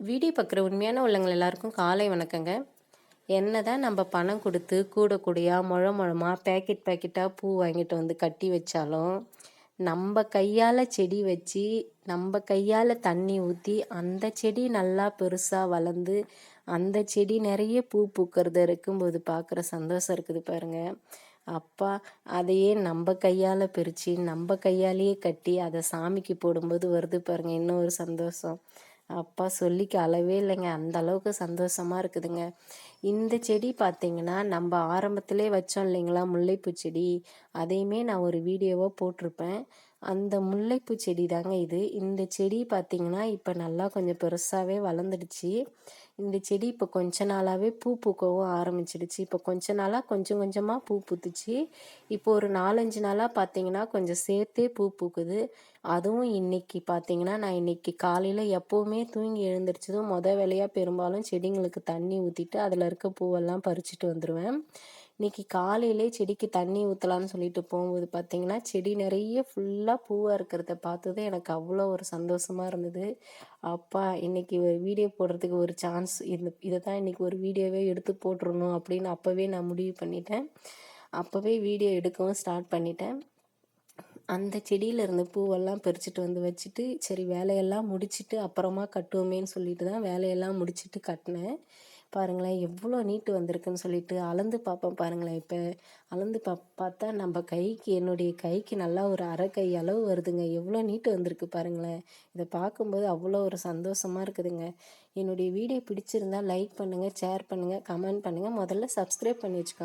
Video பார்க்குற உண்மையான உள்ளங்கள் எல்லாருக்கும் காலை வணக்கங்க. என்ன தான் நம்ம பணம் கொடுத்து கூட கூடையாக முழ முழமாக பேக்கெட் பேக்கெட்டாக பூ வாங்கிட்டு வந்து கட்டி வச்சாலும் நம்ம கையால் செடி வச்சு நம்ம கையால் தண்ணி ஊற்றி அந்த செடி நல்லா பெருசாக வளர்ந்து அந்த செடி நிறைய பூ பூக்கிறது இருக்கும்போது பார்க்குற சந்தோஷம் இருக்குது பாருங்கள் அப்பா அதையே நம்ம கையால் பிரித்து நம்ம கையாலேயே கட்டி அதை சாமிக்கு போடும்போது வருது பாருங்கள் இன்னும் ஒரு சந்தோஷம். அப்பா சொல்லிக்க அளவே இல்லைங்க. அந்த அளவுக்கு சந்தோஷமாக இருக்குதுங்க. இந்த செடி பார்த்தீங்கன்னா நம்ம ஆரம்பத்திலே வச்சோம் இல்லைங்களா முல்லைப்பூ செடி? அதையுமே நான் ஒரு வீடியோவாக போட்டிருப்பேன். அந்த முல்லைப்பூ செடி தாங்க இது. இந்த செடி பார்த்திங்கன்னா இப்போ நல்லா கொஞ்சம் பெருசாகவே வளர்ந்துடுச்சு. இந்த செடி இப்போ கொஞ்ச நாளாகவே பூ பூக்கவும் ஆரம்பிச்சிடுச்சு. இப்போ கொஞ்ச நாளாக கொஞ்சம் கொஞ்சமாக பூ பூத்துச்சு. இப்போ ஒரு நாலஞ்சு நாளாக பார்த்தீங்கன்னா கொஞ்சம் சேர்த்தே பூ பூக்குது. அதுவும் இன்னைக்கு பார்த்தீங்கன்னா நான் இன்னைக்கு காலையில் எப்போவுமே தூங்கி எழுந்திரிச்சதும் மொதல் வேலையாக பெரும்பாலும் செடிங்களுக்கு தண்ணி ஊற்றிட்டு அதில் இருக்க பூவெல்லாம் பறிச்சுட்டு வந்துடுவேன் இன்றைக்கி காலையிலே செடிக்கு தண்ணி ஊற்றலான்னு சொல்லிட்டு போகும்போது பார்த்திங்கன்னா செடி நிறைய ஃபுல்லாக பூவாக இருக்கிறத பார்த்தது எனக்கு அவ்வளோ ஒரு சந்தோஷமாக இருந்தது. அப்பா இன்றைக்கி ஒரு வீடியோ போடுறதுக்கு ஒரு சான்ஸ் இந்த இதை தான் இன்றைக்கி ஒரு வீடியோவே எடுத்து போட்டுருணும் அப்படின்னு அப்போவே நான் முடிவு பண்ணிட்டேன். அப்போவே வீடியோ எடுக்கவும் ஸ்டார்ட் பண்ணிட்டேன். அந்த செடியில் இருந்த பூவெல்லாம் பறிச்சுட்டு வந்து வச்சுட்டு சரி வேலையெல்லாம் முடிச்சுட்டு அப்புறமா கட்டுவோமேன்னு சொல்லிட்டு தான் வேலையெல்லாம் முடிச்சுட்டு கட்டினேன். பாருங்களேன் எவ்வளோ நீட்டு வந்திருக்குன்னு சொல்லிட்டு அளந்து பார்ப்பேன் பாருங்களேன். இப்போ அளந்து பா பார்த்தா நம்ம கைக்கு என்னுடைய கைக்கு நல்லா ஒரு அரை கை அளவு வருதுங்க. எவ்வளோ நீட்டு வந்திருக்கு பாருங்களேன். இதை பார்க்கும்போது அவ்வளோ ஒரு சந்தோஷமாக இருக்குதுங்க. என்னுடைய வீடியோ பிடிச்சிருந்தால் லைக் பண்ணுங்கள் ஷேர் பண்ணுங்கள் கமெண்ட் பண்ணுங்கள் முதல்ல சப்ஸ்கிரைப் பண்ணி வச்சுக்கோங்க.